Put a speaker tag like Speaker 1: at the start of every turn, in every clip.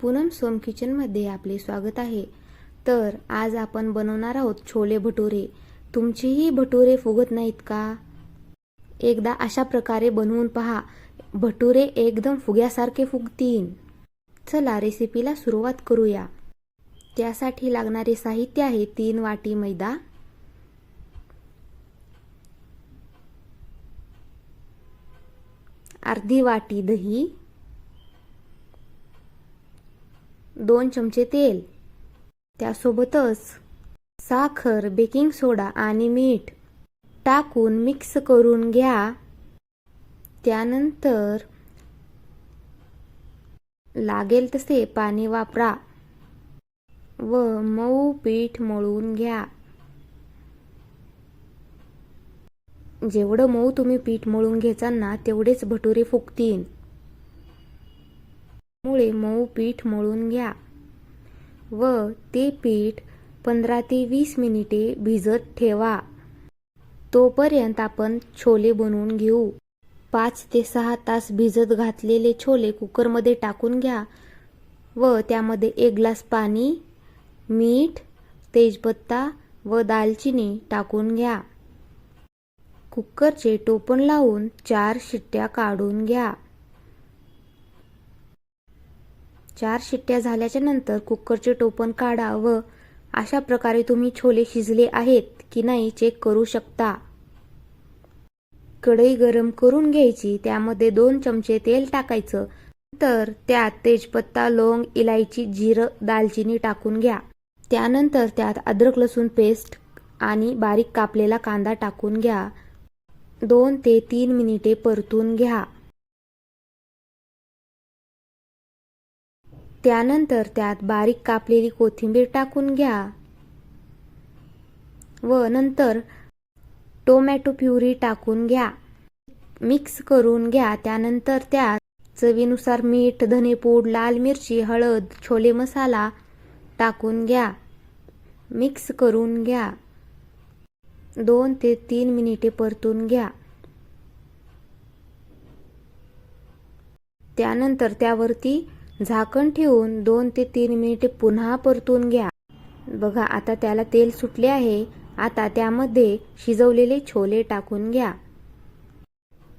Speaker 1: पूनम सोम किचनमध्ये आपले स्वागत आहे. तर आज आपण बनवणार आहोत छोले भटुरे. तुमचेही भटुरे फुगत नाहीत का? एकदा अशा प्रकारे बनवून पहा. भटुरे एकदम फुग्यासारखे फुगतील. चला रेसिपीला सुरुवात करूया. त्यासाठी लागणारे साहित्य आहे तीन वाटी मैदा. अर्धी वाटी दही. दोन चमचे तेल त्यासोबतच साखर बेकिंग सोडा आणि मीठ टाकून मिक्स करून घ्या. त्यानंतर लागेल तसे पाणी वापरा व मऊ पीठ मळून घ्या. जेवढं मऊ तुम्ही पीठ मळून घेचाल ना तेवढेच भटुरे फुगतील. मुळे मऊ पीठ मळून घ्या. व ते पीठ पंधरा ते वीस मिनिटे भिजत ठेवा. तोपर्यंत आपण छोले बनवून घेऊ. पाच ते सहा तास भिजत घातलेले छोले कुकरमध्ये टाकून घ्या. व त्यामध्ये एक ग्लास पाणी मीठ तेजपत्ता व दालचिनी टाकून घ्या. कुकरचे टोपण लावून चार शिट्ट्या काढून घ्या. चार शिट्ट्या झाल्याच्यानंतर कुकरचे टोपण काढा व अशा प्रकारे तुम्ही छोले शिजले आहेत की नाही चेक करू शकता. कढई गरम करून घ्यायची त्यामध्ये दोन चमचे तेल टाकायचं. नंतर त्यात तेजपत्ता लोंग इलायची जिरं दालचिनी टाकून घ्या. त्यानंतर त्यात अद्रक लसूण पेस्ट आणि बारीक कापलेला कांदा टाकून घ्या. दोन ते तीन मिनिटे परतून घ्या. त्यानंतर त्यात बारीक कापलेली कोथिंबीर टाकून घ्या. व नंतर टोमॅटो प्युरी टाकून घ्या. मिक्स करून घ्या. त्यानंतर त्यात चवीनुसार मीठ धनेपूड लाल मिरची हळद छोले मसाला टाकून घ्या. मिक्स करून घ्या. दोन ते तीन मिनिटे परतून घ्या. त्यानंतर त्यावरती झाकण ठेवून दोन ते तीन मिनिटे पुन्हा परतून घ्या. बघा आता त्याला तेल सुटले आहे. आता त्यामध्ये शिजवलेले छोले टाकून घ्या.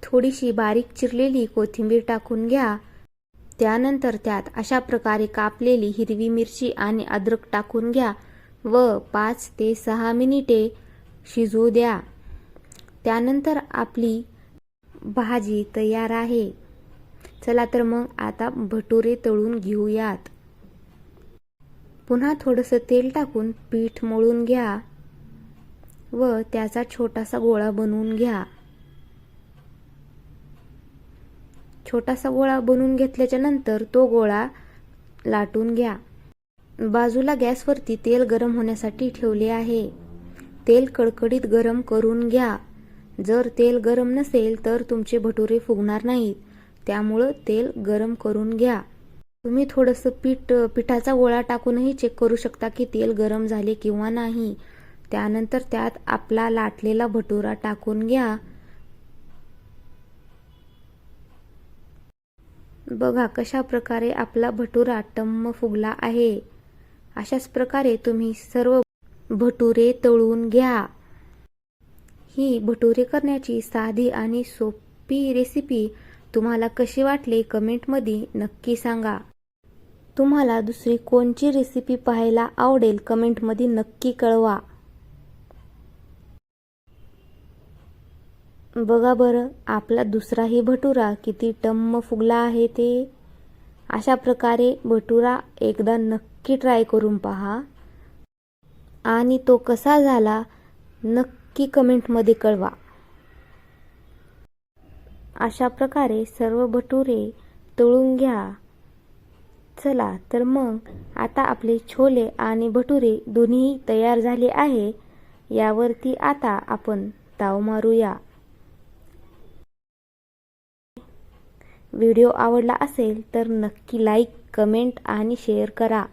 Speaker 1: थोडीशी बारीक चिरलेली कोथिंबीर टाकून घ्या. त्यानंतर त्यात अशा प्रकारे कापलेली हिरवी मिरची आणि अद्रक टाकून घ्या व पाच ते सहा मिनिटे शिजू द्या. त्यानंतर आपली भाजी तयार आहे. चला तर मग आता भटुरे तळून घेऊयात. पुन्हा थोडंसं तेल टाकून पीठ मळून घ्या व त्याचा छोटासा गोळा बनवून घ्या. छोटासा गोळा बनवून घेतल्याच्या नंतर तो गोळा लाटून घ्या. बाजूला गॅसवरती तेल गरम होण्यासाठी ठेवले आहे. तेल कडकडीत गरम करून घ्या. जर तेल गरम नसेल तर तुमचे भटुरे फुगणार नाहीत. त्यामुळं तेल गरम करून घ्या. तुम्ही थोडंसं पीठ पिठाचा गोळा टाकूनही चेक करू शकता की तेल गरम झाले किंवा नाही. त्यानंतर त्यात आपला लाटलेला भटुरा टाकून घ्या. बघा कशा प्रकारे आपला भटुरा टम्म फुगला आहे. अशाच प्रकारे तुम्ही सर्व भटुरे तळून घ्या. ही भटुरे करण्याची साधी आणि सोपी रेसिपी तुम्हाला कशी वाटली कमेंटमध्ये नक्की सांगा. तुम्हाला दुसरी कोणची रेसिपी पाहायला आवडेल कमेंटमध्ये नक्की कळवा. बघा बरं आपला दुसराही भटुरा किती टम्म फुगला आहे ते. अशा प्रकारे भटुरा एकदा नक्की ट्राय करून पहा. आणि तो कसा झाला नक्की कमेंटमध्ये कळवा. अशा प्रकारे सर्व भटुरे तळून घ्या. चला तर मग आता आपले छोले आणि भटुरे दोन्ही तयार झाले आहे. यावरती आता आपण ताव मारूया. व्हिडिओ आवडला असेल तर नक्की लाईक कमेंट आणि शेअर करा.